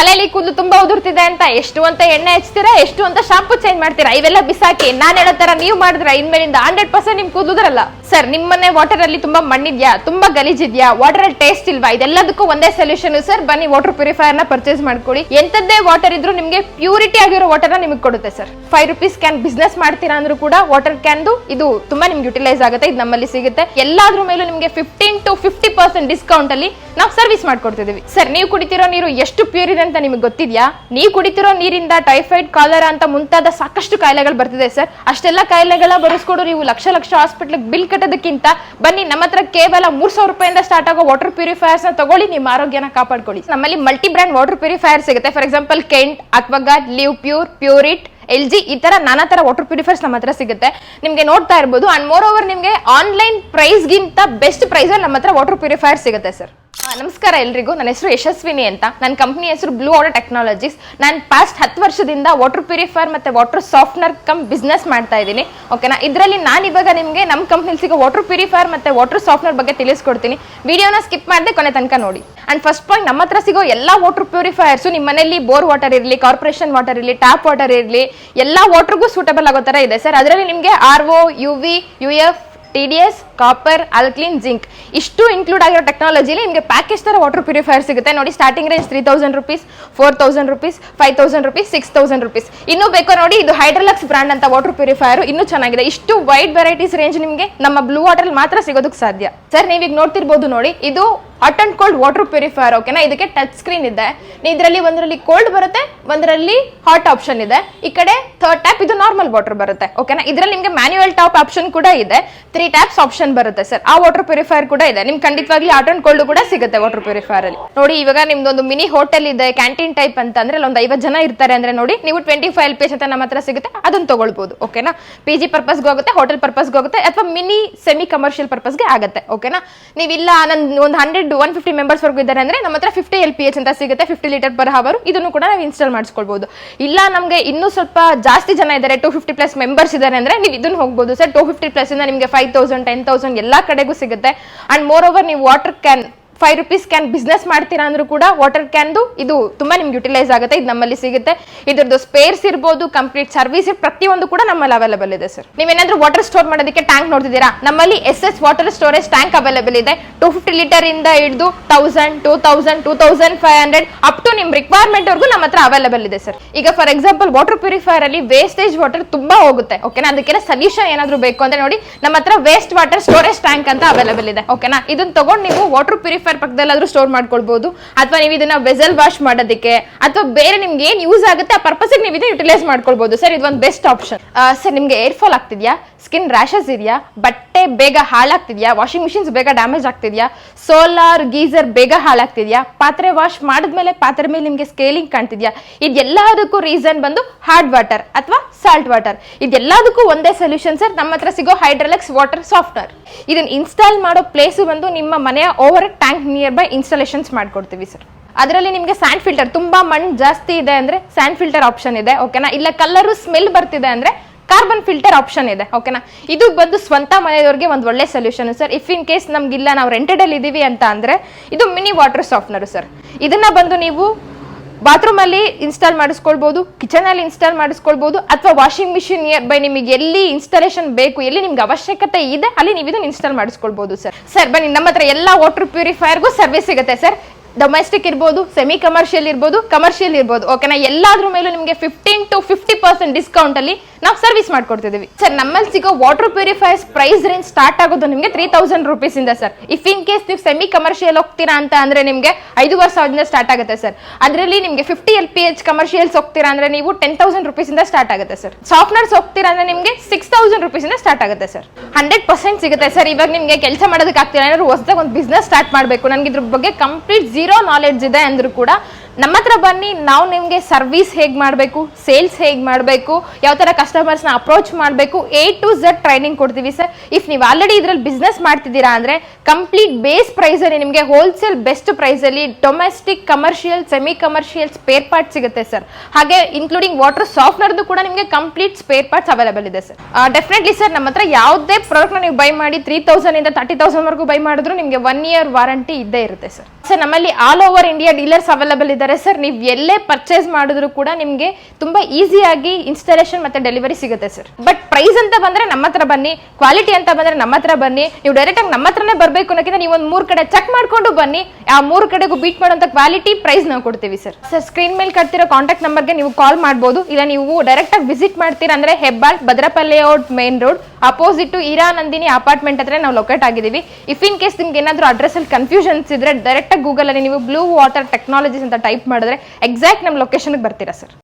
ತಲೆಯಲ್ಲಿ ಕೂದಲು ತುಂಬಾ ಉದುರ್ತಿದೆ ಅಂತ ಎಷ್ಟು ಅಂತ ಎಣ್ಣೆ ಹಚ್ತೀರಾ, ಎಷ್ಟು ಅಂತ ಶಾಂಪು ಚೇಂಜ್ ಮಾಡ್ತೀರಾ? ಇವೆಲ್ಲ ಬಿಸಾಕಿ, ನಾನು ಹೇಳೋ ತರ ನೀವು ಮಾಡಿದ್ರೆ ಇನ್ಮೇಲಿಂದ ಹಂಡ್ರೆಡ್ ಪರ್ಸೆಂಟ್ ನಿಮ್ ಕೂದಲು ಉದುರಲ್ಲ. ಸರ್ ನಿಮ್ಮನೆ ವಾಟರ್ ಅಲ್ಲಿ ತುಂಬಾ ಮಣ್ಣಿದ್ಯಾ? ತುಂಬಾ ಗಲೀಜಿದ್ಯಾ? ವಾಟರ್ ಅಲ್ಲಿ ಟೇಸ್ಟ್ ಇಲ್ವಾ? ಇದೆಲ್ಲದಕ್ಕೂ ಒಂದೇ ಸೊಲ್ಯೂಷನ್ ಸರ್ ಬನ್ನಿ ವಾಟರ್ ಪ್ಯೂರಿಫೈಯರ್ನ ಪರ್ಚೇಸ್ ಮಾಡ್ಕೊಳ್ಳಿ. ಎಂತದ್ದೇ ವಾಟರ್ ಇದ್ರೂ ನಿಮಗೆ ಪ್ಯೂರಿಟಿ ಆಗಿರೋ ವಾಟರ್ನ ನಿಮಗೆ ಕೊಡುತ್ತೆ sir five rupees can business ಮಾಡ್ತೀರಾ ಅಂದ್ರೂ ಕೂಡ ವಾಟರ್ ಕ್ಯಾನ್ದು ಇದು ತುಂಬಾ ನಿಮ್ಗೆ ಯುಟಿಲೈಸ್ ಆಗುತ್ತೆ. ಇದು ನಮ್ಮಲ್ಲಿ ಸಿಗುತ್ತೆ. ಎಲ್ಲಾದ್ರೂ ಮೇಲೂ ನಿಮಗೆ fifteen to fifty percent discount ಅಲ್ಲಿ ನಾವು ಸರ್ವಿಸ್ ಮಾಡ್ಕೊಡ್ತಿದೀವಿ ಸರ್ ನೀವು ಕುಡಿತಿರೋ ನೀರು ಎಷ್ಟು ಪ್ಯೂರ್ ಇದೆ ಅಂತ ನಿಮಗೆ ಗೊತ್ತಿದ್ಯಾ? ನೀವು ಕುಡಿತಿರೋ ನೀರಿಂದ ಟೈಫಾಯ್ಡ್ ಕಾಲರ ಅಂತ ಮುಂತಾದ ಸಾಕಷ್ಟು ಕಾಯಿಲೆಗಳು ಬರ್ತಿದೆ ಸರ್ ಅಷ್ಟೆಲ್ಲ ಕಾಯಿಲೆಗಳ ಬರೆಸ್ಕೊಡು ನೀವು ಲಕ್ಷ ಲಕ್ಷ ಹಾಸ್ಪಿಟ್ಲ್ ಬಿಲ್ ಕಟ್ಟೋದಕ್ಕಿಂತ ಬನ್ನಿ, ನಮ್ಮ ಹತ್ರ ಕೇವಲ ಮೂರ್ ಸಾವಿರ ರೂಪಾಯಿಂದ ಸ್ಟಾರ್ಟ್ ಆಗೋ ವಾಟರ್ ಪ್ಯೂರಿಫೈಯರ್ಸ್ನ ತಗೊಳ್ಳಿ, ನಿಮ್ಮ ಆರೋಗ್ಯನ ಕಾಪಾಡ್ಕೊಳ್ಳಿ. ನಮ್ಮಲ್ಲಿ ಮಲ್ಟಿ ಬ್ರ್ಯಾಂಡ್ ವಾಟರ್ ಪ್ಯೂರಿಫೈಯರ್ ಸಿಗುತ್ತೆ. For example Kent Aquaguard Livpure Pureit L G ಈ ತರ ನಾನಾ ತರ ವಾಟರ್ ಪ್ಯೂರಿಫೈರ್ಸ್ ನಮ್ಮ ಹತ್ರ ಸಿಗುತ್ತೆ. ನಿಮ್ಗೆ ನೋಡ್ತಾ ಇರ್ಬೋದು. ಅಂಡ್ ಮೋರ್ ಓವರ್ ನಿಮ್ಗೆ ಆನ್ಲೈನ್ ಪ್ರೈಸ್ಗಿಂತ ಬೆಸ್ಟ್ ಪ್ರೈಸ್ ನಮ್ಮ ಹತ್ರ ವಾಟರ್ ಪ್ಯೂರಿಫೈಯರ್ ಸಿಗುತ್ತೆ ಸರ್ ನಮಸ್ಕಾರ ಎಲ್ರಿಗೂ. ನನ್ನ ಹೆಸರು ಯಶಸ್ವಿನಿ ಅಂತ. ನನ್ನ ಕಂಪ್ನಿ ಹೆಸರು ಬ್ಲೂ ವಾಟರ್ ಟೆಕ್ನಾಲಜೀಸ್ ನಾನು ಪಾಸ್ಟ್ ಹತ್ತು ವರ್ಷದಿಂದ ವಾಟರ್ ಪ್ಯೂರಿಫೈಯರ್ ಮತ್ತೆ ವಾಟರ್ ಸಾಫ್ಟ್ನರ್ ಕಮ್ ಬಿಸ್ನೆಸ್ ಮಾಡ್ತಾ ಇದ್ದೀನಿ. ಓಕೆನಾ ಇದರಲ್ಲಿ ನಾನು ಇವಾಗ ನಿಮಗೆ ನಮ್ಮ ಕಂಪ್ನಿಲಿ ಸಿಗೋ ವಾಟರ್ ಪ್ಯೂರಿಫೈಯರ್ ಮತ್ತೆ ವಾಟರ್ ಸಾಫ್ಟ್ನರ್ ಬಗ್ಗೆ ತಿಳಿಸ್ಕೊಡ್ತೀನಿ. ವಿಡಿಯೋನ ಸ್ಕಿಪ್ ಮಾಡದೆ ಕೊನೆ ತನಕ ನೋಡಿ. ಅಂಡ್ ಫಸ್ಟ್ ಪಾಯಿಂಟ್ ನಮ್ಮ ಹತ್ರ ಸಿಗೋ ಎಲ್ಲ ವಾಟರ್ ಪ್ಯೂರಿಫೈಯರ್ಸ್ ನಿಮ್ಮ ಮನೆಯಲ್ಲಿ ಬೋರ್ ವಾಟರ್ ಇರಲಿ ಕಾರ್ಪೊರೇಷನ್ ವಾಟರ್ ಇರಲಿ ಟ್ಯಾಪ್ ವಾಟರ್ ಇರಲಿ, ಎಲ್ಲ ವಾಟರ್ಗೂ ಸೂಟಬಲ್ ಆಗೋ ಥರ ಇದೆ. ಸರ್, ಅದರಲ್ಲಿ ನಿಮಗೆ R O U V U F T D S copper alkaline zinc ಇಷ್ಟು ಇನ್ಕ್ಲೂಡ್ ಆಗಿರೋ ಟೆಕ್ನಾಲಜಿಲಿ ನಿಮಗೆ ಪ್ಯಾಕೇಜ್ ತರ ವಾಟರ್ ಪ್ಯೂರಿಫೈಯರ್ ಸಿಗುತ್ತೆ. ನೋಡಿ starting range three thousand rupees four thousand rupees five thousand rupees six thousand rupees ಇನ್ನೂ ಬೇಕೋ ನೋಡಿ, ಇದು ಹೈಡ್ರಲಕ್ಸ್ ಬ್ರ್ಯಾಂಡ್ ಅಂತ ವಾಟರ್ ಪ್ಯೂರಿಫೈಯರ್ ಇನ್ನೂ ಚೆನ್ನಾಗಿದೆ. ಇಷ್ಟು ವೈಡ್ ವೆರೈಟೀಸ್ ರೇಂಜ್ ನಿಮಗೆ ನಮ್ಮ ಬ್ಲೂ ವಾಟರ್ ಮಾತ್ರ ಸಿಗೋದಕ್ಕೆ ಸಾಧ್ಯ. ಸರ್ ನೀವೀಗ ನೋಡ್ತಿರ್ಬೋದು ನೋಡಿ, ಇದು hot and cold water purifier ಓಕೆನಾ ಇದಕ್ಕೆ ಟಚ್ ಸ್ಕ್ರೀನ್ ಇದೆ. ಇದರಲ್ಲಿ ಒಂದರಲ್ಲಿ ಕೋಲ್ಡ್ ಬರುತ್ತೆ, ಒಂದರಲ್ಲಿ ಹಾಟ್ ಆಪ್ಷನ್ ಇದೆ. ಈ ಕಡೆ ಥರ್ಡ್ ಟ್ಯಾಪ್ ಇದು ನಾರ್ಮಲ್ ವಾಟರ್ ಬರುತ್ತೆ ಓಕೆನಾ ಇದರಲ್ಲಿ ನಿಮಗೆ ಮ್ಯಾನ್ಯುವಲ್ ಟಾಪ್ ಆಪ್ಷನ್ ಕೂಡ ಇದೆ. ತ್ರೀ ಟ್ಯಾಪ್ಸ್ ಆಪ್ಷನ್ ಬರುತ್ತೆ ಸರ್ ಆ ವಾಟರ್ ಪ್ಯೂರಿಫೈಯರ್ ಕೂಡ ಇದೆ. ನಿಮ್ಗೆ ಖಂಡಿತವಾಗ್ಲಿ ಹಾಟ್ ಅಂಡ್ ಕೋಲ್ಡ್ ಕೂಡ ಸಿಗುತ್ತೆ ವಾಟರ್ ಪ್ಯೂರಿಫೈಯರ್ ಅಲ್ಲಿ. ನೋಡಿ, ಇವಾಗ ನಿಮ್ದೊಂದು ಮಿನಿ ಹೋಟೆಲ್ ಇದೆ ಕ್ಯಾಂಟೀನ್ ಟೈಪ್ ಅಂತ, ಅಂದ್ರೆ ಒಂದು ಐವತ್ತು ಜನ ಇರ್ತಾರೆ ಅಂದ್ರೆ ನೋಡಿ, ನೀವು ಟ್ವೆಂಟಿ ಫೈವ್ ಪೇಜ್ ಅಂತ ನಮ್ಮ ಹತ್ರ ಸಿಗುತ್ತೆ, ಅದನ್ನ ತಗೊಳ್ಬಹುದು ಓಕೆನಾ ಪಿ ಜಿ ಪರ್ಪಸ್ಗೆ ಹೋಗುತ್ತೆ ಹೋಟೆಲ್ ಪರ್ಪಸ್ಗೆ ಹೋಗುತ್ತೆ ಅಥವಾ ಮಿನಿ ಸೆಮಿ ಕಮರ್ಷಿಯಲ್ ಪರ್ಪಸ್ಗೆ ಆಗುತ್ತೆ ಓಕೆನಾ? ನೀವಿಲ್ಲ, ನನ್ ಒಂದು ಹಂಡ್ರೆಡ್ ಒನ್ ಫಿಫ್ಟಿ ಮೆಂಬರ್ಸ್ ವರ್ಗು ಇದ್ದಾರೆ ಅಂದ್ರೆ ನಮ್ಮ ಹತ್ರ ಫಿಫ್ಟಿ ಎಲ್ ಪಿ ಎಚ್ ಅಂತ ಸಿಗುತ್ತೆ ಫಿಫ್ಟಿ ಲೀಟರ್ ಪರ್ ಹವರು ಇದನ್ನು ಕೂಡ ನಾವು ಇನ್ಸ್ಟಾಲ್ ಮಾಡಿಸ್ಕೊಳ್ಬೋದು. ಇಲ್ಲ, ನಮಗೆ ಇನ್ನೂ ಸ್ವಲ್ಪ ಜಾಸ್ತಿ ಜನ ಇದ್ದಾರೆ ಟೂ ಫಿಫ್ಟಿ ಪ್ಲಸ್ ಮೆಂಬರ್ಸ್ ಇದ್ದಾರೆ ಅಂದ್ರೆ ನೀವು ಇದನ್ನು ಹೋಗ್ಬೋದು. ಸರ್ ಟೂ ಫಿಫ್ಟಿ ಪ್ಲಸ್ ಇಂದ ನಿಮಗೆ ಫೈವ್ ತೌಸಂಡ್ ಟೆನ್ ತೌಸಂಡ್ ಎಲ್ಲ ಕಡೆಗೂ ಸಿಗುತ್ತೆ. ಅಂಡ್ ಮೋರ್ ಓವರ್ ನೀವು water can five rupees can business ಮಾಡ್ತೀರಾ ಅಂದ್ರೂ ಕೂಡ ವಾಟರ್ ಕ್ಯಾನ್ದು ಇದು ತುಂಬಾ ನಿಮ್ಗೆ ಯುಟಿಲೈಸ್ ಆಗುತ್ತೆ, ಇದು ನಮ್ಮಲ್ಲಿ ಸಿಗುತ್ತೆ. ಇದ್ರದ್ದು ಸ್ಪೇರ್ಸ್ ಇರ್ಬೋದು ಕಂಪ್ಲೀಟ್ ಸರ್ವಿಸ್ ಪ್ರತಿಯೊಂದು ಕೂಡ ನಮ್ಮಲ್ಲಿ ಅವೈಲೇಬಲ್ ಇದೆ ಸರ್ ನೀವೇನಾದ್ರೂ ವಾಟರ್ ಸ್ಟೋರ್ ಮಾಡೋದಕ್ಕೆ ಟ್ಯಾಂಕ್ ನೋಡ್ತಿದ್ದೀರಾ? ನಮ್ಮಲ್ಲಿ S S water storage tank available ಇದೆ. ಟೂ ಫಿಫ್ಟಿ ಲೀಟರ್ ಇಂದ ಹಿಡಿದು thousand two thousand two thousand five hundred up to ನಿಮ್ ರಿಕ್ವೈರ್ಮೆಂಟ್ ವರ್ಗೂ ನಮ್ಮ ಹತ್ರ ಅವೈಲೇಬಲ್ ಇದೆ ಸರ್ ಈಗ ಫಾರ್ ಎಕ್ಸಾಂಪಲ್ ವಾಟರ್ ಪ್ಯೂರಿಫೈಯರ್ ಅಲ್ಲಿ ವೇಸ್ಟೇಜ್ ವಾಟರ್ ತುಂಬಾ ಹೋಗುತ್ತೆ ಓಕೆನಾ ಅದಕ್ಕೆಲ್ಲ ಸಲ್ಯೂಷನ್ ಏನಾದ್ರು ಬೇಕು ಅಂದ್ರೆ ನೋಡಿ, ನಮ್ಮ ಹತ್ರ ವೇಸ್ಟ್ ವಾಟರ್ ಸ್ಟೋರೇಜ್ ಟ್ಯಾಂಕ್ ಅಂತ ಅವೈಲೇಬಲ್ ಇದೆ ಓಕೆನಾ ಇದನ್ನ ತಗೊಂಡು ನೀವು ವಾಟರ್ ಪ್ಯೂರಿಫೈಯರ್ ಪಕ್ಕದಲ್ಲಾದ್ರೂ ಸ್ಟೋರ್ ಮಾಡ್ಕೊಳ್ಬಹುದು ಅಥವಾ ನೀವು ಇದನ್ನ ವೆಸಲ್ ವಾಶ್ ಮಾಡೋದಕ್ಕೆ, ಅಥವಾ ಬೇರೆ ನಿಮ್ಗೆ ಏನ್ ಯೂಸ್ ಆಗುತ್ತೆ, ಆ ಪರ್ಪಸ್ ನೀವು ಇದನ್ನ ಯುಟಿಲೈಸ್ ಮಾಡ್ಕೊಳ್ಬಹುದು ಸರ್ ಇದು ಒಂದು ಬೆಸ್ಟ್ ಆಪ್ಷನ್ ಸರ್ ನಿಮ್ಗೆ ಏರ್ ಫಾಲ್ ಆಗ್ತಿದ್ಯಾ? ಸ್ಕಿನ್ ರ್ಯಾಶಸ್ ಇದೆಯಾ? ಬಟ್ಟೆ ಬೇಗ ಹಾಳಾಗ್ತಿದ್ಯಾ? ವಾಷಿಂಗ್ ಮಿಷಿನ್ಸ್ ಬೇಗ ಡ್ಯಾಮೇಜ್ ಆಗ್ತಿದ್ಯಾ? ಸೋಲಾರ್ ಗೀಸರ್ ಬೇಗ ಹಾಳಾಗ್ತಿದ್ಯಾ? ಪಾತ್ರೆ ವಾಶ್ ಮಾಡಿದ್ಮೇಲೆ ಪಾತ್ರೆ ಮೇಲೆ ನಿಮ್ಗೆ ಸ್ಕೇಲಿಂಗ್ ಕಾಣ್ತಿದ್ಯಾ? ಇದೆಲ್ಲದಕ್ಕೂ ರೀಸನ್ ಬಂದು ಹಾರ್ಡ್ ವಾಟರ್ ಅಥವಾ ಸಾಲ್ಟ್ ವಾಟರ್ ಇದೆಲ್ಲದಕ್ಕೂ ಒಂದೇ ಸೊಲ್ಯೂಷನ್ ಸರ್ ನಮ್ಮ ಹತ್ರ ಸಿಗೋ ಹೈಡ್ರಲೆಕ್ಸ್ ವಾಟರ್ ಸಾಫ್ಟ್ವೇರ್ ಇದನ್ನ ಇನ್ಸ್ಟಾಲ್ ಮಾಡೋ ಪ್ಲೇಸ್ ಬಂದು ನಿಮ್ಮ ಮನೆಯ over tank near by installations ಮಾಡಿಕೊಡ್ತೀವಿ ಸರ್ ಅದರಲ್ಲಿ ನಿಮಗೆ ಸ್ಯಾಂಡ್ ಫಿಲ್ಟರ್ ತುಂಬ ಮಣ್ಣು ಜಾಸ್ತಿ ಇದೆ ಅಂದರೆ ಸ್ಯಾಂಡ್ ಫಿಲ್ಟರ್ ಆಪ್ಷನ್ ಇದೆ ಓಕೆನಾ ಇಲ್ಲ ಕಲರು ಸ್ಮೆಲ್ ಬರ್ತಿದೆ ಅಂದರೆ ಕಾರ್ಬನ್ ಫಿಲ್ಟರ್ ಆಪ್ಷನ್ ಇದೆ ಓಕೆನಾ ಇದು ಬಂದು ಸ್ವಂತ ಮನೆಯವರಿಗೆ ಒಂದು ಒಳ್ಳೆ solution sir if in case ನಮ್ಗಿಲ್ಲ, ನಾವು ರೆಂಟೆಡಲ್ಲಿ ಇದ್ದೀವಿ ಅಂತ ಅಂದರೆ ಇದು ಮಿನಿ ವಾಟರ್ ಸಾಫ್ಟ್ನರು ಸರ್ ಇದನ್ನು ಬಂದು ನೀವು ಬಾತ್ರೂಮ್ ಅಲ್ಲಿ ಇನ್ಸ್ಟಾಲ್ ಮಾಡಿಸ್ಕೊಳ್ಬಹುದು ಕಿಚನ್ ಅಲ್ಲಿ ಇನ್ಸ್ಟಾಲ್ ಮಾಡಿಸ್ಕೊಳ್ಬಹುದು ಅಥವಾ ವಾಷಿಂಗ್ ಮಿಷಿನ್ ಬೈ ನಿಮಗೆ ಎಲ್ಲಿ ಇನ್ಸ್ಟಾಲೇಷನ್ ಬೇಕು, ಎಲ್ಲಿ ನಿಮ್ಗೆ ಅವಶ್ಯಕತೆ ಇದೆ, ಅಲ್ಲಿ ನೀವು ಇದನ್ನ ಇನ್ಸ್ಟಾಲ್ ಮಾಡಿಸ್ಕೊಳ್ಬಹುದು ಸರ್ ಸರ್ ಬನ್ನಿ, ನಮ್ಮ ಹತ್ರ ಎಲ್ಲ ವಾಟರ್ ಪ್ಯೂರಿಫೈಯರ್ಗೂ ಸರ್ವಿಸ್ ಸಿಗುತ್ತೆ ಸರ್ ಡೊಮೆಸ್ಟಿಕ್ ಇರ್ಬೋದು ಸೆಮಿ ಕಮರ್ಷಿಯಲ್ ಇರ್ಬೋದು ಕಮರ್ಷಿಯಲ್ ಇರ್ಬೋದು ಓಕೆನಾ ಎಲ್ಲಾದ್ರ ಮೇಲೂ ನಿಮಗೆ fifteen to fifty percent discount ಅಲ್ಲಿ ನಾವು ಸರ್ವಿಸ್ ಮಾಡ್ಕೊಡ್ತಿದ್ದೀವಿ. ಸರ್ ನಮ್ಮಲ್ಲಿ ಸಿಗೋ water purifiers price range start ಆಗೋದು ನಿಮಗೆ ತ್ರೀ ತೌಸಂಡ್ ರುಪೀಸ್ ಇಂದ ಸರ್ ಇಫ್ ಇನ್ ಕೇಸ್ ನೀವು ಸೆಮಿ ಕಮರ್ಷಿಯಲ್ ಹೋಗ್ತೀರಾ ಅಂತ ಅಂದ್ರೆ ನಿಮಗೆ ಐದುವರೆ ಸಾವಿರದಿಂದ ಸ್ಟಾರ್ಟ್ ಆಗುತ್ತೆ ಸರ್ ಅದರಲ್ಲಿ ನಿಮಗೆ fifty L P H commercials ಹೋಗ್ತೀರಾ ಅಂದ್ರೆ ನೀವು ಟೆನ್ ತೌಸಂಡ್ ರುಪೀಸ್ ಇಂದ ಸ್ಟಾರ್ಟ್ ಆಗುತ್ತೆ ಸರ್ ಸಾಫ್ಟ್ನರ್ಸ್ ಹೋಗ್ತೀರಾ ಅಂದ್ರೆ ನಿಮಗೆ ಸಿಕ್ಸ್ ತೌಸಂಡ್ ರುಪೀಸ್ ಇಂದ ಸ್ಟಾರ್ಟ್ ಆಗುತ್ತೆ ಸರ್ ಹಂಡ್ರೆಡ್ ಪರ್ಸೆಂಟ್ ಸಿಗುತ್ತೆ ಸರ್ ಇವಾಗ ನಿಮಗೆ ಕೆಲಸ ಮಾಡೋದಕ್ಕೆ ಆಗ್ತಿಲ್ಲ ಏನಾದ್ರು ಹೊಸದಾಗ ಒಂದು ಬಿಸ್ನೆಸ್ ಸ್ಟಾರ್ಟ್ ಮಾಡಬೇಕು. ನನಗೆ ಇದ್ರ ಬಗ್ಗೆ ಕಂಪ್ಲೀಟ್ ಝೀರೋ ನಾಲೆಡ್ಜ್ ಇದೆ ಅಂದ್ರೂ ಕೂಡ ನಮ್ಮ ಹತ್ರ ಬನ್ನಿ, ನಾವು ನಿಮಗೆ ಸರ್ವಿಸ್ ಹೇಗೆ ಮಾಡಬೇಕು ಸೇಲ್ಸ್ ಹೇಗೆ ಮಾಡಬೇಕು, ಯಾವ ಥರ ಕಸ್ಟಮರ್ಸ್ನ ಅಪ್ರೋಚ್ ಮಾಡಬೇಕು ಎ ಟು ಝಡ್ ಟ್ರೈನಿಂಗ್ ಕೊಡ್ತೀವಿ ಸರ್ ಇಫ್ ನೀವು ಆಲ್ರೆಡಿ ಇದರಲ್ಲಿ ಬಿಸ್ನೆಸ್ ಮಾಡ್ತಿದ್ದೀರಾ ಅಂದರೆ ಕಂಪ್ಲೀಟ್ ಬೇಸ್ ಪ್ರೈಸಲ್ಲಿ ನಿಮಗೆ ಹೋಲ್ಸೇಲ್ ಬೆಸ್ಟ್ ಪ್ರೈಸಲ್ಲಿ domestic commercial semi commercial spare part ಸಿಗುತ್ತೆ ಸರ್ ಹಾಗೆ ಇನ್ಕ್ಲೂಡಿಂಗ್ ವಾಟರ್ ಸಾಫ್ಟ್ನರ್ದು ಕೂಡ ನಿಮಗೆ ಕಂಪ್ಲೀಟ್ ಸ್ಪೇರ್ ಪಾರ್ಟ್ಸ್ ಅವೈಲೇಬಲ್ ಇದೆ ಸರ್ ಡೆಫಿನೆಟ್ಲಿ ಸರ್ ನಮ್ಮ ಹತ್ರ ಯಾವುದೇ ಪ್ರಾಡಕ್ಟ್ನ ನೀವು ಬೈ ಮಾಡಿ ತ್ರೀ ತೌಸಂಡಿಂದ ತರ್ಟಿ ತೌಸಂಡ್ವರೆಗೂ ಬೈ ಮಾಡಿದ್ರು ನಿಮಗೆ ಒನ್ ಇಯರ್ ವಾರಂಟಿ ಇದ್ದೇ ಇರುತ್ತೆ ಸರ್ ಸರ್ ನಮ್ಮಲ್ಲಿ all over India dealers available ಹೇಳಿದ್ದಾರೆ ಸರ್, ನೀವು ಎಲ್ಲೇ ಪರ್ಚೇಸ್ ಮಾಡಿದ್ರು ಕೂಡ ನಿಮಗೆ ತುಂಬ ಈಸಿಯಾಗಿ ಇನ್ಸ್ಟಾಲೇಷನ್ ಮತ್ತೆ ಡೆಲಿವರಿ ಸಿಗುತ್ತೆ ಸರ್. ಬಟ್ ಪ್ರೈಸ್ ಅಂತ ಬಂದರೆ ನಮ್ಮ ಹತ್ರ ಬನ್ನಿ ಕ್ವಾಲಿಟಿ ಅಂತ ಬಂದರೆ ನಮ್ಮ ಹತ್ರ ಬನ್ನಿ, ನೀವು ಡೈರೆಕ್ಟಾಗಿ ನಮ್ಮ ಹತ್ರನೇ ಬರಬೇಕು ಅನ್ನೋಕ್ಕಿಂತ ನೀವು ಒಂದು ಮೂರು ಕಡೆ ಚೆಕ್ ಮಾಡ್ಕೊಂಡು ಬನ್ನಿ, ಆ ಮೂರು ಕಡೆಗೂ ಬೀಟ್ ಮಾಡೋಂಥ ಕ್ವಾಲಿಟಿ ಪ್ರೈಸ್ ನಾವು ಕೊಡ್ತೀವಿ ಸರ್. ಸರ್ ಸ್ಕ್ರೀನ್ ಮೇಲೆ ಕಟ್ತಿರೋ ಕಾಂಟ್ಯಾಕ್ಟ್ ನಂಬರ್ಗೆ ನೀವು ಕಾಲ್ ಮಾಡ್ಬೋದು. ಇಲ್ಲ, ನೀವು ಡೈರೆಕ್ಟಾಗಿ ವಿಸಿಟ್ ಮಾಡ್ತೀರಾ ಅಂದರೆ Hebbal, Bhadrapalli out main road opposite ಇರಾ ನಂದಿನಿ ಅಪಾರ್ಟ್ಮೆಂಟ್ ಹತ್ರ ನಾವು ಲೊಕೇಟ್ ಆಗಿದ್ದೀವಿ. ಇಫ್ ಇನ್ ಕೇಸ್ ನಿಮ್ಗೆ ಏನಾದರೂ ಅಡ್ರೆಸ್ ಅಲ್ಲಿ ಕನ್ಫ್ಯೂಷನ್ಸ್ ಇದ್ರೆ ಡೈರೆಕ್ಟಾಗಿ ಗೂಗಲ್ ಅಲ್ಲಿ ನೀವು ಬ್ಲೂ ವಾಟರ್ ಟೆಕ್ನಾಲಜೀಸ್ ಅಂತ ಟೈಪ್ ಮಾಡಿದ್ರೆ ಎಕ್ಸಾಕ್ಟ್ ನಮ್ಮ ಲೊಕೇಶನ್ಗೆ ಬರ್ತೀರಾ ಸರ್